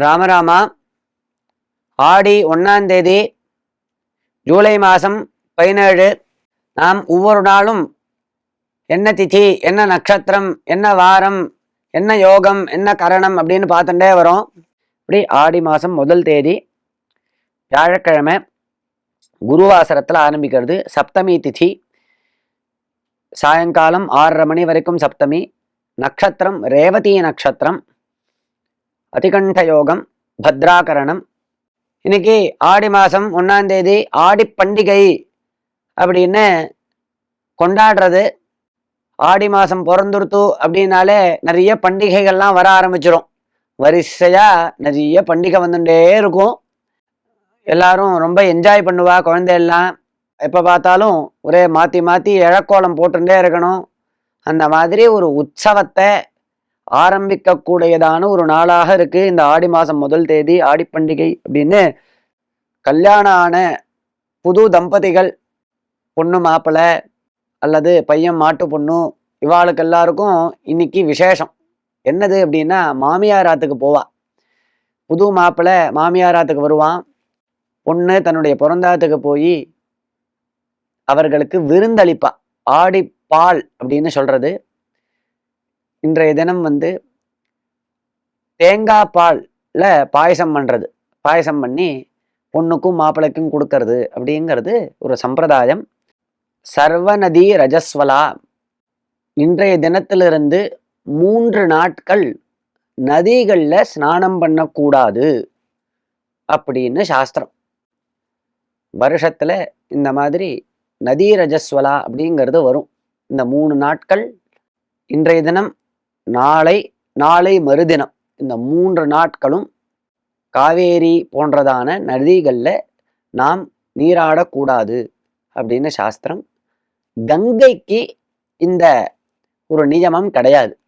ராமராமா ஆடி ஒன்றாம் தேதி ஜூலை மாதம் பதினேழு. நாம் ஒவ்வொரு நாளும் என்ன திதி என்ன நட்சத்திரம் என்ன வாரம் என்ன யோகம் என்ன கரணம் அப்படின்னு பார்த்துட்டே வரோம். இப்படி ஆடி மாதம் முதல் தேதி வியாழக்கிழமை குருவாசரத்தில் ஆரம்பிக்கிறது சப்தமி திதி. சாயங்காலம் ஆறரை மணி வரைக்கும் சப்தமி. நட்சத்திரம் ரேவதி நட்சத்திரம். அதிகண்ட யோகம் பத்ராகரணம். இன்னைக்கு ஆடி மாதம் ஒன்றாந்தேதி ஆடி பண்டிகை அப்படின்னு கொண்டாடுறது. ஆடி மாதம் பிறந்துருத்து அப்படின்னாலே நிறைய பண்டிகைகள்லாம் வர ஆரம்பிச்சிடும் வரிசையாக நிறைய பண்டிகை வந்துட்டே இருக்கும். எல்லாரும் ரொம்ப என்ஜாய் பண்ணுவா குழந்தையெல்லாம். எப்போ பார்த்தாலும் ஒரே மாற்றி மாற்றி இழக்கோலம் போட்டுட்டே இருக்கணும். அந்த மாதிரி ஒரு உற்சவத்தை ஆரம்பிக்கக்கூடியதான ஒரு நாளாக இருக்கு. இந்த ஆடி மாதம் முதல் தேதி ஆடி பண்டிகை அப்படின்னு கல்யாணம் ஆன புது தம்பதிகள் பொண்ணு மாப்பிள்ளை அல்லது பையன் மாட்டு பொண்ணு இவாளுக்கு எல்லாருக்கும் இன்னைக்கு விசேஷம். என்னது அப்படின்னா மாமியாராத்துக்கு போவா. புது மாப்பிள்ளை மாமியாராத்துக்கு வருவான். பொண்ணு தன்னுடைய பிறந்தாத்துக்கு போய் அவர்களுக்கு விருந்தளிப்பா. ஆடி பால் அப்படின்னு சொல்றது. இன்றைய தினம் வந்து தேங்காய் பாலில் பாயசம் பண்ணுறது பாயசம் பண்ணி பொண்ணுக்கும் மாப்பிள்ளைக்கும் கொடுக்கறது அப்படிங்கிறது ஒரு சம்பிரதாயம். சர்வநதி ரஜஸ்வலா. இன்றைய தினத்திலிருந்து மூன்று நாட்கள் நதிகளில் ஸ்நானம் பண்ணக்கூடாது அப்படின்னு சாஸ்திரம். வருஷத்துல இந்த மாதிரி நதி ரஜஸ்வலா அப்படிங்கிறது வரும். இந்த மூணு நாட்கள் இன்றைய தினம் நாளை நாளை மறுதினம். இந்த மூன்று நாட்களும் காவேரி போன்றதான நதிகளில் நாம் நீராடக்கூடாது அப்படின்னு சாஸ்திரம் கங்கைக்கு இந்த ஒரு நியமம் கிடையாது.